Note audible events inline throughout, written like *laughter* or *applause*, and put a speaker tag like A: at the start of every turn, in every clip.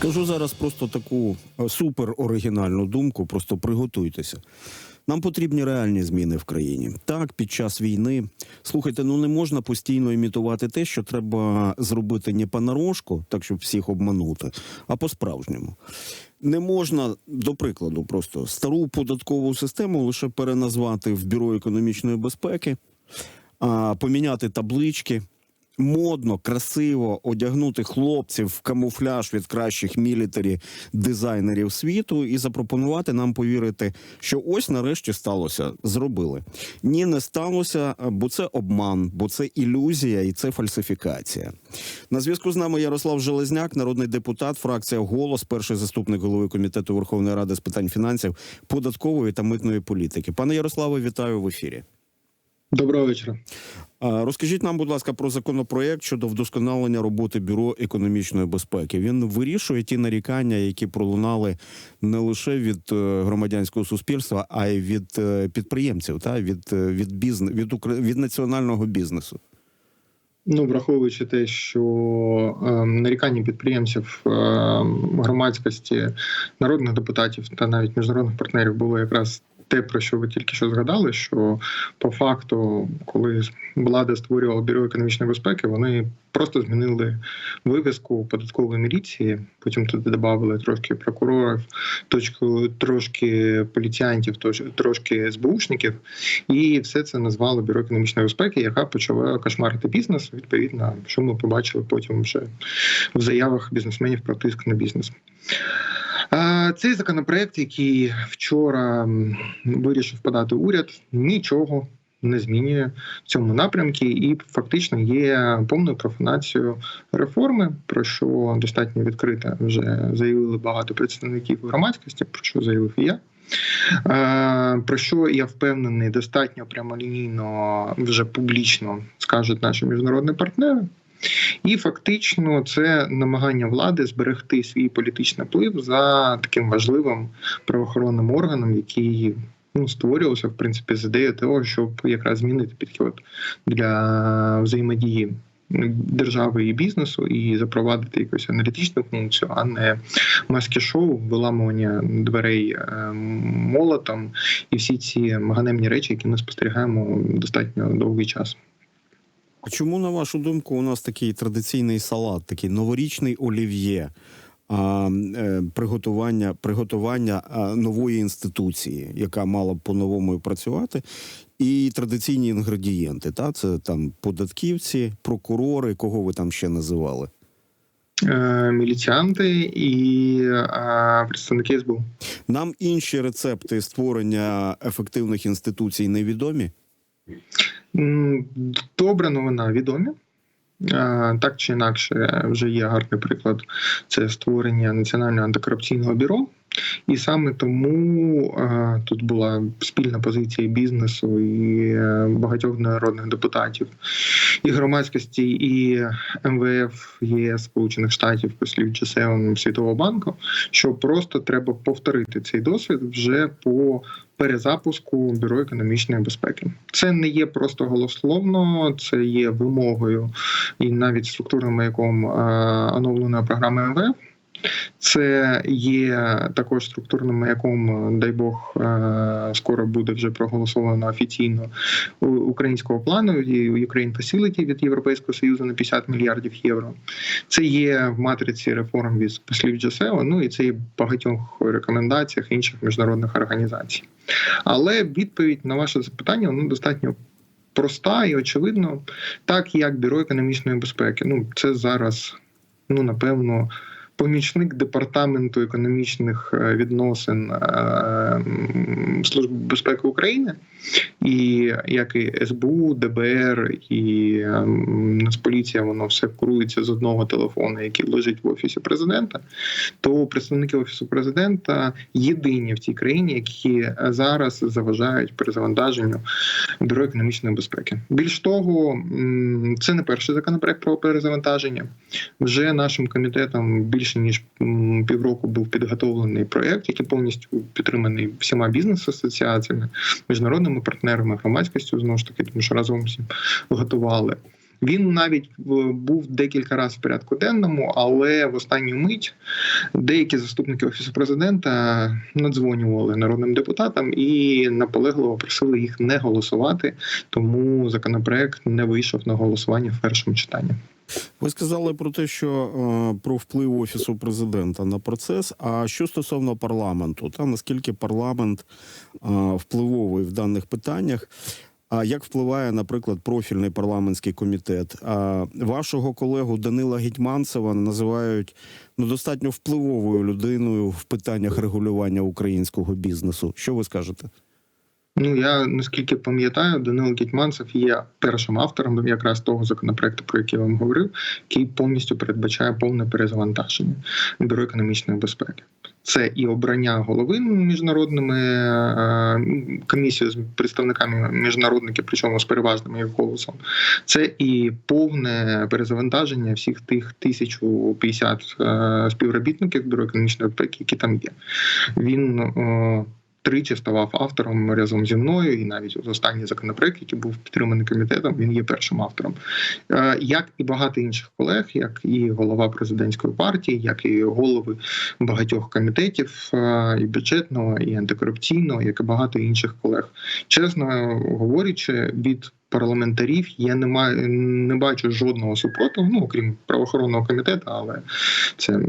A: Скажу зараз просто таку е, супер оригінальну думку, просто приготуйтеся. Нам потрібні реальні зміни в країні. Так, під час війни. Слухайте, ну не можна постійно імітувати те, що треба зробити не понарошку, так щоб всіх обманути, а по-справжньому. Не можна, до прикладу, просто стару податкову систему лише переназвати в бюро економічної безпеки, а, поміняти таблички. Модно, красиво одягнути хлопців в камуфляж від кращих мілітарі дизайнерів світу і запропонувати нам повірити, що ось нарешті сталося. Зробили. Ні, не сталося, бо це обман, бо це ілюзія і це фальсифікація. На зв'язку з нами Ярослав Железняк, народний депутат, фракція Голос, перший заступник голови комітету Верховної Ради з питань фінансів, податкової та митної політики. Пане Ярославе, вітаю в ефірі.
B: Доброго вечора.
A: Розкажіть нам, будь ласка, про законопроект щодо вдосконалення роботи бюро економічної безпеки. Він вирішує ті нарікання, які пролунали не лише від е, громадянського суспільства, а й від е, підприємців, та від, е, від бізнес від, від національного бізнесу.
B: Ну, враховуючи те, що е, нарікання підприємців, е, громадськості, народних депутатів та навіть міжнародних партнерів було якраз те, про що ви тільки що згадали, що по факту, коли влада створювала бюро економічної безпеки, вони просто змінили вивіску податкової міліції. Потім туди додали трошки прокурорів, точку трошки поліціянтів, трошки СБУшників, і все це назвали бюро економічної безпеки, яка почала кошмарити бізнес. Відповідно, що ми побачили потім вже в заявах бізнесменів про тиск на бізнес. Цей законопроект, який вчора вирішив подати уряд, нічого не змінює в цьому напрямку, і фактично є повною профанацією реформи, про що достатньо відкрито вже заявили багато представників громадськості, про що заявив і я. Про що я впевнений, достатньо прямолінійно вже публічно скажуть наші міжнародні партнери. І фактично це намагання влади зберегти свій політичний вплив за таким важливим правоохоронним органом, який ну, створювався в принципі з ідеєю того, щоб якраз змінити підхід для взаємодії держави і бізнесу і запровадити якусь аналітичну функцію, а не маски шоу, виламування дверей е, молотом і всі ці ганебні речі, які ми спостерігаємо достатньо довгий час.
A: А чому, на вашу думку, у нас такий традиційний салат, такий новорічний олів'є? А, е, приготування приготування а, нової інституції, яка мала б по-новому і працювати, і традиційні інгредієнти. Та це там податківці, прокурори, кого ви там ще називали.
B: Е, Міліціанти і е, представники СБУ.
A: Нам інші рецепти створення ефективних інституцій невідомі.
B: Добра новина відомі. Е, Так чи інакше, вже є гарний приклад. Це створення Національного антикорупційного бюро. І саме тому е, тут була спільна позиція бізнесу і е, багатьох народних депутатів, і громадськості, і МВФ ЄС Сполучених Штатів, послів G7 Світового банку, що просто треба повторити цей досвід вже по перезапуску бюро економічної безпеки. Це не є просто голословно, це є вимогою і навіть структурним маяком е, оновленої програми МВФ. Це є також структурним маяком, дай Бог, е, скоро буде вже проголосовано офіційно українського плану і Ukraine Facility від Європейського союзу на 50 мільярдів євро. Це є в матриці реформ від послів G7, ну і це є в багатьох рекомендаціях інших міжнародних організацій. Але відповідь на ваше запитання ну, достатньо проста і очевидно, так як бюро економічної безпеки. Ну це зараз, ну напевно. Помічник департаменту економічних е, відносин е, Служби безпеки України, і як і СБУ, ДБР і ем, Нацполіція, воно все курується з одного телефону, який лежить в офісі президента. То представники офісу президента єдині в цій країні, які зараз заважають перезавантаженню бюро економічної безпеки. Більш того, це не перший законопроект про перезавантаження. Вже нашим комітетом більше ніж півроку був підготовлений проект, який повністю підтриманий всіма бізнес-асоціаціями, міжнародними партнерами, громадськістю знову ж таки, тому що разом всі готували. Він навіть був декілька разів в порядку денному, але в останню мить деякі заступники офісу президента надзвонювали народним депутатам і наполегливо просили їх не голосувати, тому законопроект не вийшов на голосування в першому читанні.
A: Ви сказали про те, що е, про вплив офісу президента на процес. А що стосовно парламенту, та наскільки парламент е, впливовий в даних питаннях? А як впливає, наприклад, профільний парламентський комітет? А вашого колегу Данила Гетьманцева називають ну достатньо впливовою людиною в питаннях регулювання українського бізнесу. Що ви скажете?
B: Ну я наскільки пам'ятаю, Данило Гетьманцев є першим автором якраз того законопроекту, про який я вам говорив, який повністю передбачає повне перезавантаження бюро економічної безпеки. Це і обрання голови міжнародними е, комісією з представниками міжнародників, причому з переважним їх голосом. Це і повне перезавантаження всіх тих 1050 е, співробітників бюро економічної безпеки, які там є. Він е, тричі ставав автором разом зі мною, і навіть останній законопроект, який був підтриманий комітетом, він є першим автором. Е, Як і багато інших колег, як і голова президентської партії, як і голови багатьох комітетів е, і бюджетного, і антикорупційного, як і багато інших колег. Чесно говорячи, від парламентарів я не маю не бачу жодного супротиву, ну окрім правоохоронного комітету, але це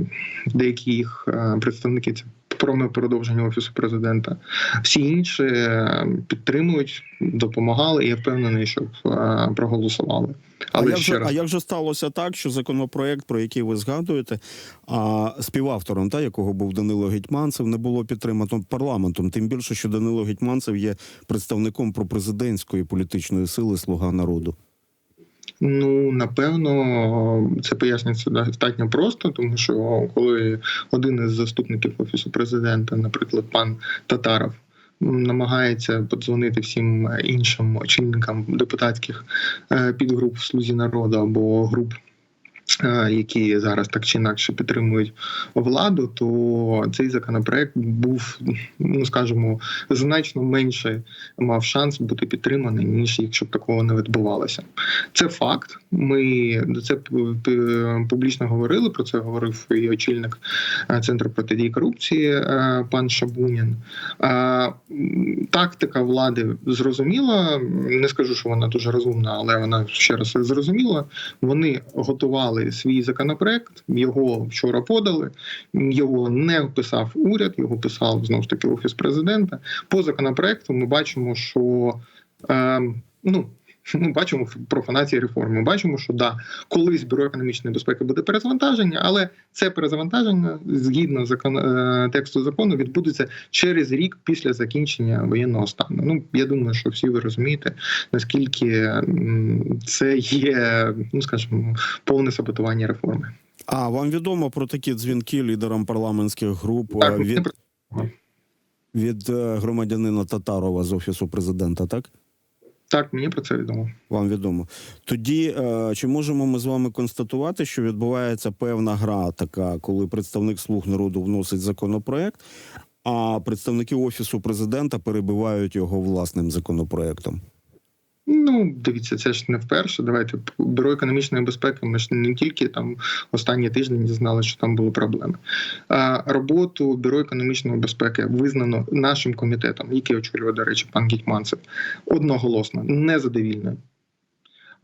B: деякі їх е, представники це про продовження офісу президента. Всі інші е, підтримують, допомагали. і Я впевнений, щоб е, проголосували.
A: А
B: Але
A: як,
B: ще
A: же,
B: раз
A: а як же сталося так, що законопроект, про який ви згадуєте, а співавтором, та якого був Данило Гетьманцев, не було підтримано парламентом? Тим більше, що Данило Гетьманцев є представником пропрезидентської політичної сили Слуга народу.
B: Ну напевно, це пояснюється достатньо просто, тому що коли один із заступників офісу президента, наприклад, пан Татаров. Намагається подзвонити всім іншим очільникам депутатських е, підгруп в слузі народу або груп, які зараз так чи інакше підтримують владу, то цей законопроект був, ну скажімо, значно менше мав шанс бути підтриманий, ніж якщо б такого не відбувалося. Це факт. Ми до це публічно говорили. Про це говорив і очільник е, центру протидії корупції е, пан Шабунін. Е, Тактика влади зрозуміла. Не скажу, що вона дуже розумна, але вона ще раз зрозуміла. Вони готували свій законопроект, його вчора подали. Його не писав уряд, його писав знову ж таки офіс президента. По законопроекту ми бачимо, що е, ну. Ми бачимо профанації реформи. Ми бачимо, що да, колись бюро економічної безпеки буде перезавантаження, але це перезавантаження згідно закон, е, тексту закону відбудеться через рік після закінчення воєнного стану. Ну я думаю, що всі ви розумієте, наскільки це є, ну скажімо, повне саботування реформи.
A: А вам відомо про такі дзвінки лідерам парламентських груп
B: Так,
A: від,
B: про-
A: від е, громадянина Татарова з офісу президента, так?
B: Так, мені про це відомо.
A: Вам відомо. Тоді е, чи можемо ми з вами констатувати, що відбувається певна гра така, коли представник слуг народу вносить законопроект, а представники офісу президента перебивають його власним законопроектом?
B: Ну, дивіться, це ж не вперше. Давайте бюро економічної безпеки. Ми ж не тільки там останні тижні дізнали, що там були проблеми. А роботу бюро економічної безпеки визнано нашим комітетом, який очолює, до речі, пан Гітьманцев, одноголосно незадовільною.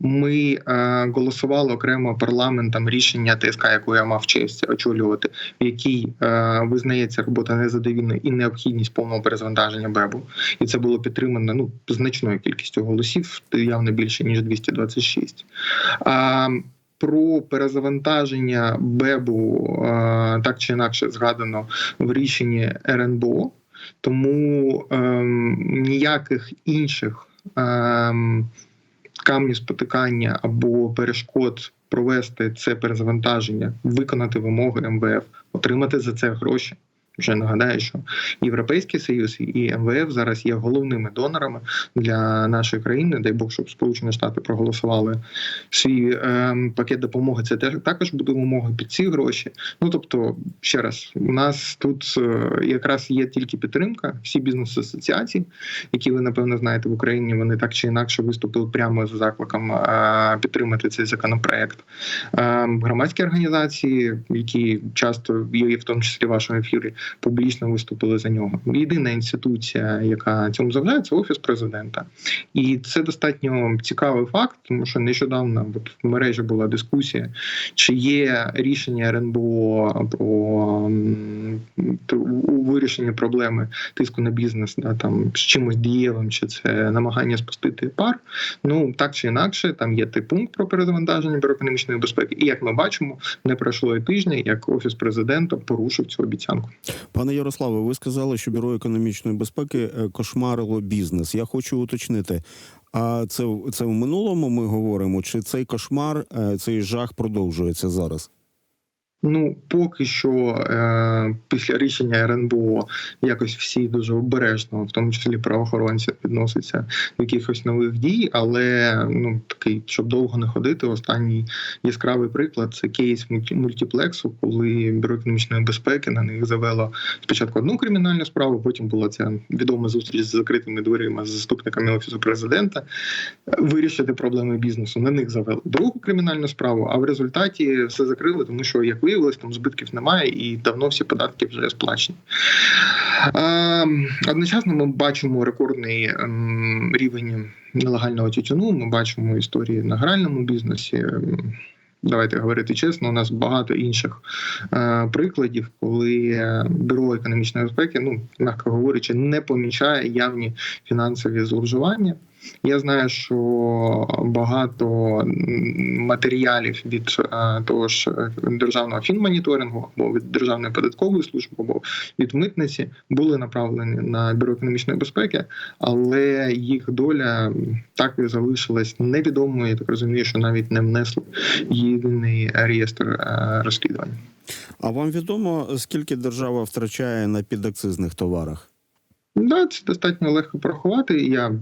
B: Ми е, голосували окремо парламентом рішення ТСК, яку я мав честь очолювати, в якій е, визнається робота незадовільною і необхідність повного перезавантаження БЕБу. І це було підтримано ну значною кількістю голосів, явно більше ніж 226. А, про перезавантаження БЕБу е, так чи інакше згадано в рішенні РНБО, тому ем, ніяких інших ем, камнів спотикання або перешкод провести це перезавантаження, виконати вимоги МВФ, отримати за це гроші. Вже нагадаю, що Європейський Союз і МВФ зараз є головними донорами для нашої країни. Дай Бог, щоб Сполучені Штати проголосували свій е, пакет допомоги. Це теж також буде умови під ці гроші. Ну тобто, ще раз, у нас тут е, якраз є тільки підтримка, всі бізнес-асоціації, які ви напевно знаєте в Україні. Вони так чи інакше виступили прямо з закликом е, підтримати цей законопроект. Е, громадські організації, які часто є в тому числі в вашому ефірі, публічно виступили за нього. Єдина інституція, яка цьому заважає, це офіс президента, і це достатньо цікавий факт, тому що нещодавно от в мережі була дискусія, чи є рішення РНБО про у вирішенні проблеми тиску на бізнес, да, там з чимось дієвим, чи це намагання спустити пар. Ну так чи інакше, там є той пункт про перезавантаження бюро економічної безпеки. І як ми бачимо, не пройшло і тижня, як офіс президента порушив цю обіцянку.
A: Пане Ярославе, ви сказали, що бюро економічної безпеки е, кошмарило бізнес. Я хочу уточнити. А це це в минулому ми говоримо? Чи цей кошмар, е, цей жах продовжується зараз?
B: Ну, поки що е, після рішення РНБО якось всі дуже обережно, в тому числі правоохоронці, відносяться до якихось нових дій. Але ну такий, щоб довго не ходити, останній яскравий приклад це кейс мультиплексу, коли бюро економічної безпеки на них завело спочатку одну кримінальну справу, потім була ця відома зустріч з закритими дверима з заступниками офісу президента. Вирішити проблеми бізнесу. На них завели другу кримінальну справу, а в результаті все закрили, тому що як виявилось, там збитків немає і давно всі податки вже сплачені. Одночасно ми бачимо рекордний ем, рівень нелегального тютюну. Ми бачимо історії на гральному бізнесі. Давайте говорити чесно, у нас багато інших е, прикладів, коли бюро економічної безпеки, ну м'яко говорячи, не помічає явні фінансові зловживання. Я знаю, що багато матеріалів від е, того ж е, державного фінмоніторингу або від державної податкової служби, або від митниці були направлені на бюро економічної безпеки, але їх доля так і залишилась невідомою. Я так розумію, що навіть не внесли єдиний реєстр е, розслідувань.
A: А вам відомо, скільки держава втрачає на підакцизних товарах?
B: Да, це достатньо легко порахувати. Я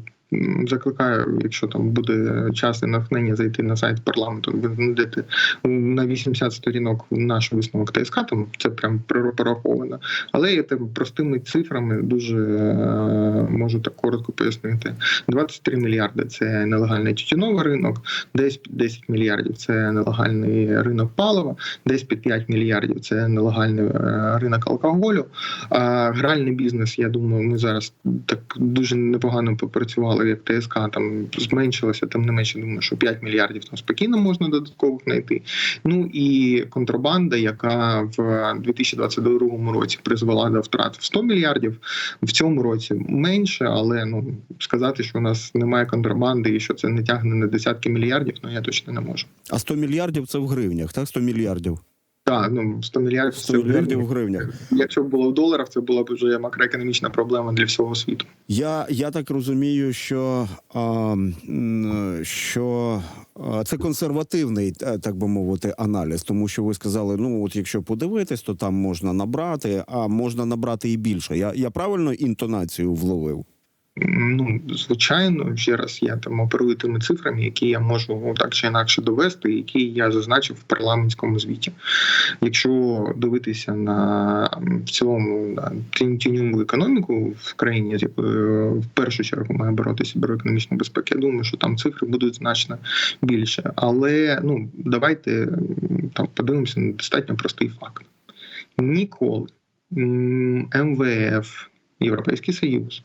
B: закликаю, якщо там буде час і натхнення зайти на сайт парламенту, знайдете на 80 сторінок наш висновок ТСК, там це прям прор- пораховано. Але я там простими цифрами дуже е, можу так коротко пояснити. 23 мільярди це нелегальний тютюновий ринок, десь під 10 мільярдів це нелегальний ринок палива, десь під 5 мільярдів це нелегальний е, ринок алкоголю. А гральний бізнес, я думаю, ми зараз так дуже непогано попрацювали, як ТСК там зменшилося, тим не менше, думаю, що 5 мільярдів там спокійно можна додаткових знайти. Ну і контрабанда, яка в 2022 році призвела до втрат в 100 мільярдів, в цьому році менше, але ну сказати, що у нас немає контрабанди і що це не тягне на десятки мільярдів, ну я точно не можу.
A: А 100 мільярдів це в гривнях, так? 100 мільярдів.
B: Так, ну 100 мільярдів
A: 100 мільярдів в гривнях.
B: Якщо б було в доларах, це була б вже макроекономічна проблема для всього світу.
A: Я, я так розумію, що, а, що а, це консервативний, е, так би мовити, аналіз, тому що ви сказали, ну от якщо подивитись, то там можна набрати, а можна набрати і більше. Я, я правильно інтонацію вловив?
B: Ну, звичайно, ще раз я там оперую тими цифрами, які я можу так чи інакше довести, які я зазначив в парламентському звіті. Якщо дивитися на в цілому на тіньову економіку в країні, якою в першу чергу має боротися бюро економічної безпеки, я думаю, що там цифри будуть значно більше. Але ну давайте там подивимося на достатньо простий факт: ніколи МВФ, Європейський Союз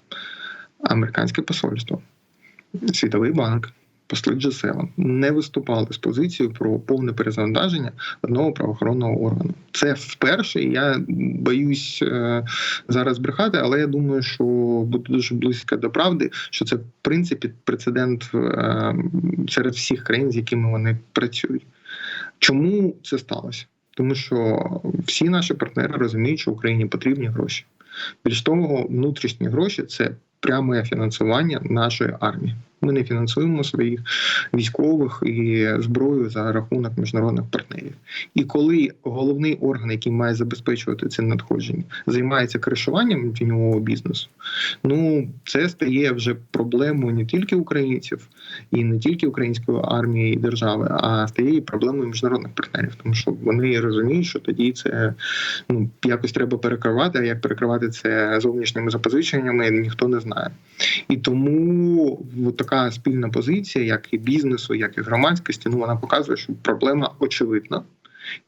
B: американське посольство, Світовий банк, посли G7 не виступали з позицією про повне перезавантаження одного правоохоронного органу. Це вперше. Я боюсь е, зараз брехати, але я думаю, що буде дуже близько до правди, що це в принципі прецедент е, серед всіх країн, з якими вони працюють. Чому це сталося? Тому що всі наші партнери розуміють, що Україні потрібні гроші. Більш того, внутрішні гроші це пряме фінансування нашої армії. Ми не фінансуємо своїх військових і зброю за рахунок міжнародних партнерів. І коли головний орган, який має забезпечувати це надходження, займається кришуванням тіньового бізнесу, ну це стає вже проблемою не тільки українців і не тільки української армії і держави, а стає і проблемою міжнародних партнерів, тому що вони розуміють, що тоді це ну якось треба перекривати. А як перекривати це зовнішніми запозиченнями, ніхто не знає. І тому от така спільна позиція, як і бізнесу, як і громадськості, ну вона показує, що проблема очевидна.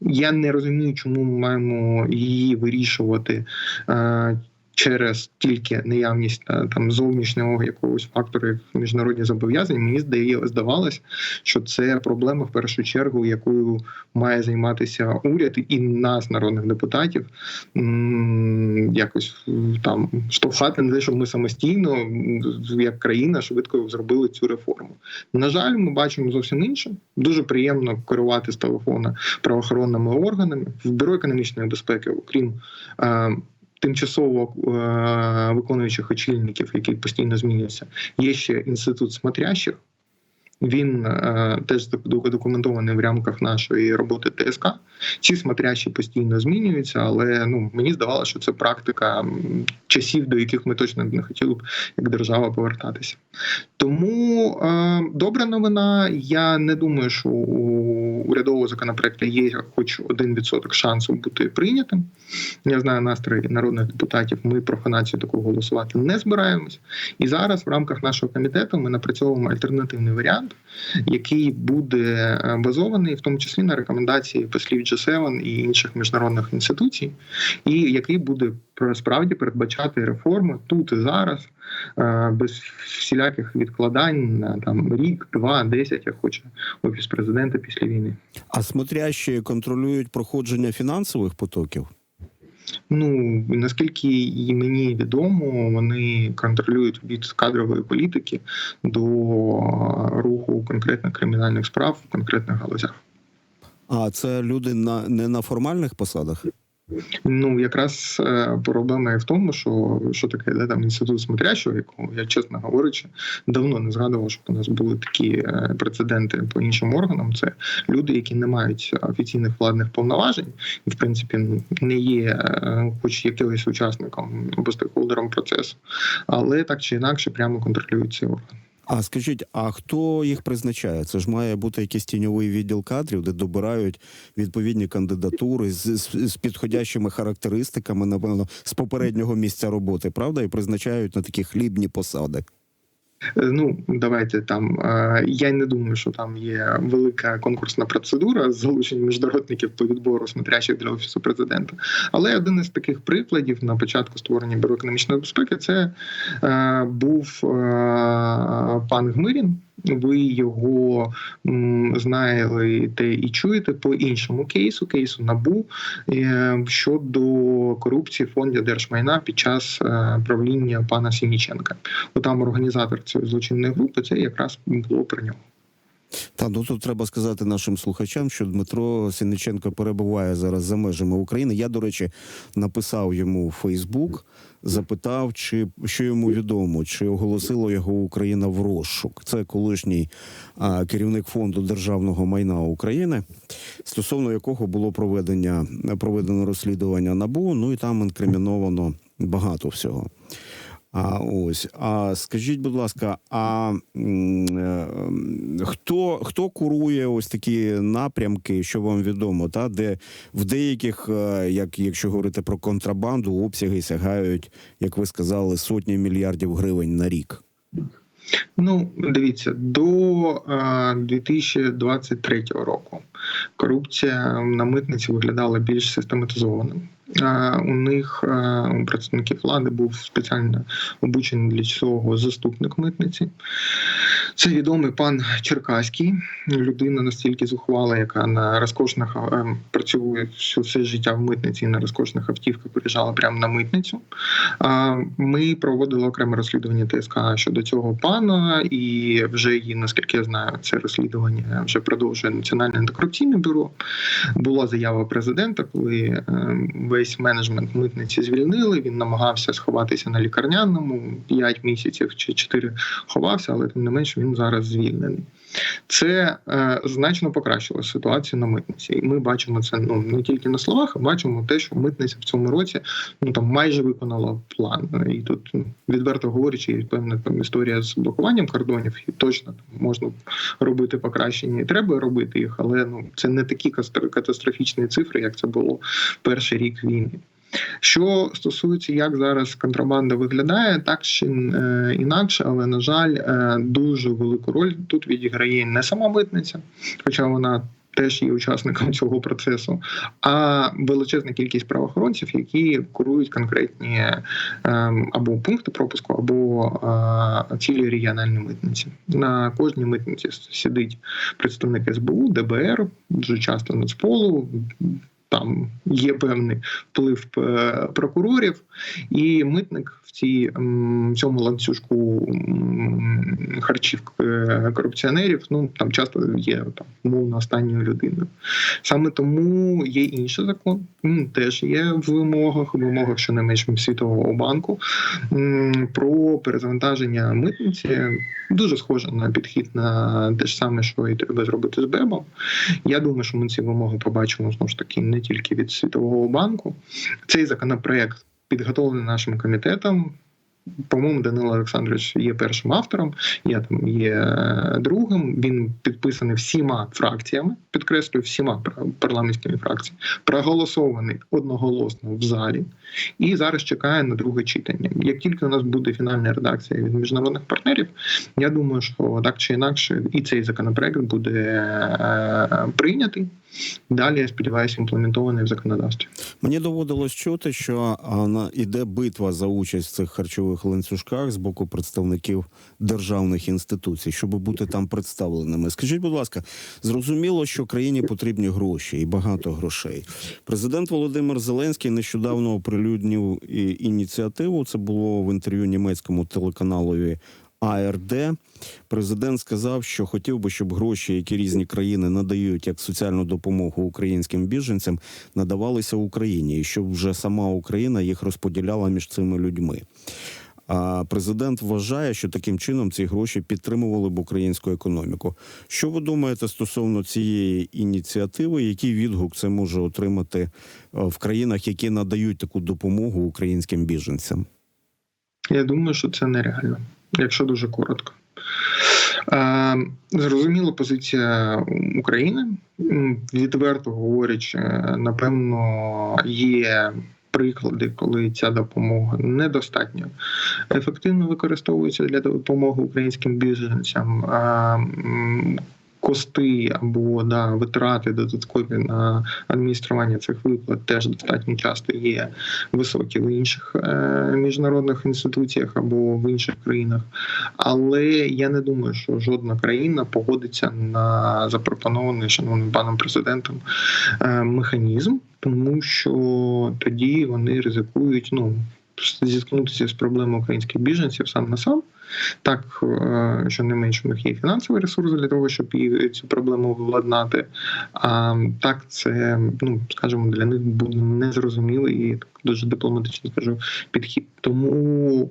B: Я не розумію, чому ми маємо її вирішувати е, через тільки наявність е, там зовнішнього якогось фактору, міжнародні зобов'язання. Мені здає, здавалось, що це проблема в першу чергу, якою має займатися уряд і нас, народних депутатів, якось там штовхати на те, щоб ми самостійно, як країна, швидко зробили цю реформу. На жаль, ми бачимо зовсім інше. Дуже приємно керувати з телефона правоохоронними органами в бюро економічної безпеки, окрім. Тимчасово е, виконуючих очільників, які постійно змінюються, є ще інститут смотрящих. Він е, теж док- документований в рамках нашої роботи ТСК. Ці смотрящі постійно змінюються, але ну мені здавалося, що це практика часів, до яких ми точно не хотіли б як держава повертатися. Тому е, добра новина. Я не думаю, що у урядового законопроекту є хоч один відсоток шансу бути прийнятим. Я знаю настрої народних депутатів. Ми про фанацію такого голосувати не збираємось. І зараз в рамках нашого комітету ми напрацьовуємо альтернативний варіант, який буде е, базований в тому числі на рекомендації послів G7 і інших міжнародних інституцій, і який буде справді передбачати реформи тут і зараз. е, Без всіляких відкладань на там рік, два, десять, як хоче офіс президента після війни.
A: А смотрящі контролюють проходження фінансових потоків?
B: Ну наскільки і мені відомо, вони контролюють від кадрової політики до руху конкретних кримінальних справ в конкретних галузях.
A: А це люди на не на формальних посадах?
B: Ну якраз е, проблема і в тому, що що таке да, там інститут смотрящого, якого я чесно говорячи, давно не згадував, щоб у нас були такі е, прецеденти по іншим органам. Це люди, які не мають офіційних владних повноважень, і в принципі не є, е, хоч якимось учасником або стейкхолдером процесу, але так чи інакше прямо контролюють цей орган.
A: А скажіть, а хто їх призначає? Це ж має бути якийсь тіньовий відділ кадрів, де добирають відповідні кандидатури з, з, з підходящими характеристиками, напевно, з попереднього місця роботи, правда, і призначають на такі хлібні посади.
B: Е, Ну, давайте там. е, Я не думаю, що там є велика конкурсна процедура з залученням міжнародників по відбору смотрящих для офісу президента. Але один із таких прикладів на початку створення бюро економічної безпеки це е, був пан Гмирін. Ви його знаєте і чуєте по іншому кейсу, кейсу набу е, щодо корупції в держмайна під час е, правління пана Сініченка. Бо там організатор цієї злочинної групи це якраз було про нього.
A: Та ну тут треба сказати нашим слухачам, що Дмитро Сінниченко перебуває зараз за межами України. Я, до речі, написав йому у Фейсбук, запитав, чи що йому відомо, чи оголосила його Україна в розшук. Це колишній а, керівник фонду державного майна України, стосовно якого було проведення проведено розслідування набу. Ну і там інкриміновано багато всього. А ось, а скажіть, будь ласка, а е, хто, хто курує ось такі напрямки, що вам відомо, та де в деяких, е, як якщо говорити про контрабанду, обсяги сягають, як ви сказали, сотні мільярдів гривень на рік?
B: Ну, дивіться, до е, 2023 року корупція на митниці виглядала більш систематизованим. Е, У них е, у представників влади був спеціально обучений для цього заступник митниці. Це відомий пан Черкаський, людина настільки зухвала, яка на розкошних е, працює все, життя в митниці і на розкошних автівках приїжджала прямо на митницю. Ми проводили окреме розслідування ТСК щодо цього пана, і вже є, наскільки я знаю, це розслідування вже продовжує Національне антикорупційне бюро. Була заява президента, коли весь менеджмент митниці звільнили. Він намагався сховатися на лікарняному 5 місяців чи 4 ховався, але тим не менш він зараз звільнений. Це е, значно покращило ситуацію на митниці, і ми бачимо це ну не тільки на словах, а бачимо те, що митниця в цьому році ну там майже виконала план. І тут ну, відверто говорячи, є певна там історія з блокуванням кордонів, і точно там можна робити покращення, і треба робити їх, але ну це не такі катастрофічні цифри, як це було перший рік війни. Що стосується, як зараз контрабанда виглядає, так чи е, інакше, але на жаль, е, дуже велику роль тут відіграє не сама митниця, хоча вона. Теж є учасником *laughs* цього процесу, а величезна кількість правоохоронців, які курують конкретні ем, або пункти пропуску, або е, цілі регіональні митниці. На кожній митниці сидить представник СБУ, ДБР, дуже часто Нацполу. Там є певний вплив е, прокурорів, і митник в цій цьому ланцюжку харчів е, корупціонерів. Ну там часто є там умовно останньою людиною. Саме тому є інший закон. Теж є в вимогах, в вимогах щонайменше світового банку про перезавантаження митниці. Дуже схоже на підхід на те ж саме, що і треба зробити з БЕБом. Я думаю, що ми ці вимоги побачимо знову ж таки не тільки від Світового банку. Цей законопроект підготовлений нашим комітетом. По-моєму, Данило Олександрович є першим автором, я там є е, другим. Він підписаний всіма фракціями, підкреслюю, всіма парламентськими фракціями, проголосований одноголосно в залі, і зараз чекає на друге читання. Як тільки у нас буде фінальна редакція від міжнародних партнерів, я думаю, що так чи інакше, і цей законопроект буде е, прийнятий. Далі я сподіваюся, імплементований в законодавстві.
A: Мені доводилось чути, що іде битва за участь цих харчових ланцюжках з боку представників державних інституцій, щоб бути там представленими. Скажіть, будь ласка, зрозуміло, що країні потрібні гроші і багато грошей. Президент Володимир Зеленський нещодавно оприлюднив ініціативу. Це було в інтерв'ю німецькому телеканалові. АРД президент сказав, що хотів би, щоб гроші, які різні країни надають як соціальну допомогу українським біженцям, надавалися Україні, і щоб вже сама Україна їх розподіляла між цими людьми. А президент вважає, що таким чином ці гроші підтримували б українську економіку. Що ви думаєте стосовно цієї ініціативи? Який відгук це може отримати е, в країнах, які надають таку допомогу українським біженцям?
B: Я думаю, що це нереально, якщо дуже коротко. Е, Зрозуміла позиція України. Відверто говорячи, напевно, є приклади, коли ця допомога недостатньо ефективно використовується для допомоги українським біженцям. Кости або да, витрати додаткові на адміністрування цих виплат теж достатньо часто є високі в інших е, міжнародних інституціях або в інших країнах. Але я не думаю, що жодна країна погодиться на запропонований шановним паном президентом е, механізм, тому що тоді вони ризикують ну. Зіткнутися з проблемою українських біженців сам на сам, так е, що не менше у них є фінансовий ресурс для того, щоб її цю проблему владнати. А так це, ну скажімо, для них буде незрозумілий і дуже дипломатично скажу підхід. Тому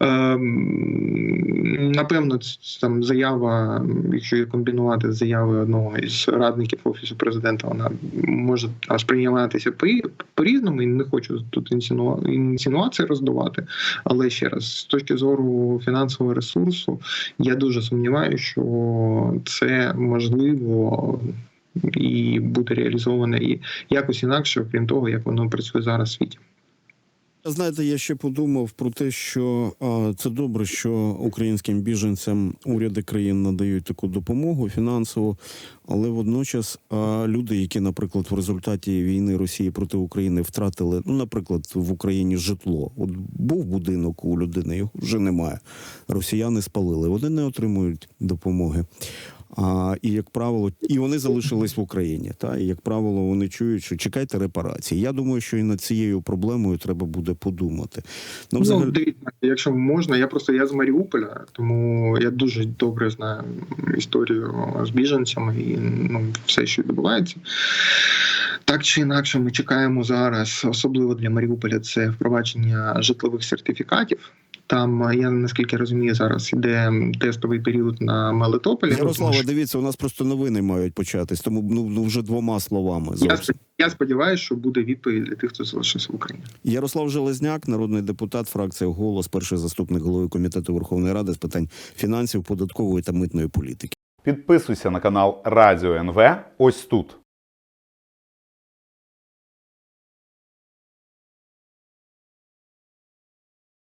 B: ем, напевно, там заява, якщо її комбінувати з заявою одного із радників офісу президента, вона може сприйматися по- по-різному. І не хочу тут інсинуації роздавати. Але ще раз, з точки зору фінансового ресурсу, я дуже сумніваюся, що це можливо. І буде реалізоване і якось інакше, окрім того, як воно працює зараз в світі.
A: Знаєте, я ще подумав про те, що а, це добре, що українським біженцям уряди країн надають таку допомогу фінансову, але водночас а, люди, які, наприклад, в результаті війни Росії проти України втратили, ну, наприклад, в Україні житло. От був будинок у людини, його вже немає. Росіяни спалили, вони не отримують допомоги. А, і як правило, і вони залишились в Україні. Та і як правило, вони чують, що чекайте репарації. Я думаю, що і над цією проблемою треба буде подумати. Ну,
B: Ну, дивіться, якщо можна, я просто я з Маріуполя, тому я дуже добре знаю історію з біженцями і ну, все, що відбувається. Так чи інакше, ми чекаємо зараз, особливо для Маріуполя, це впровадження житлових сертифікатів. Там я наскільки розумію, зараз іде тестовий період на Мелитополі. Тому
A: Ярослава, дивіться, у нас просто новини мають початись, тому ну, ну вже двома словами.
B: я,
A: Зовсім.
B: я сподіваюся, що буде відповідь для тих, хто залишився в Україні.
A: Ярослав Железняк, народний депутат, фракція Голос, перший заступник голови комітету Верховної Ради з питань фінансів, податкової та митної політики.
C: Підписуйся на канал Радіо НВ ось тут.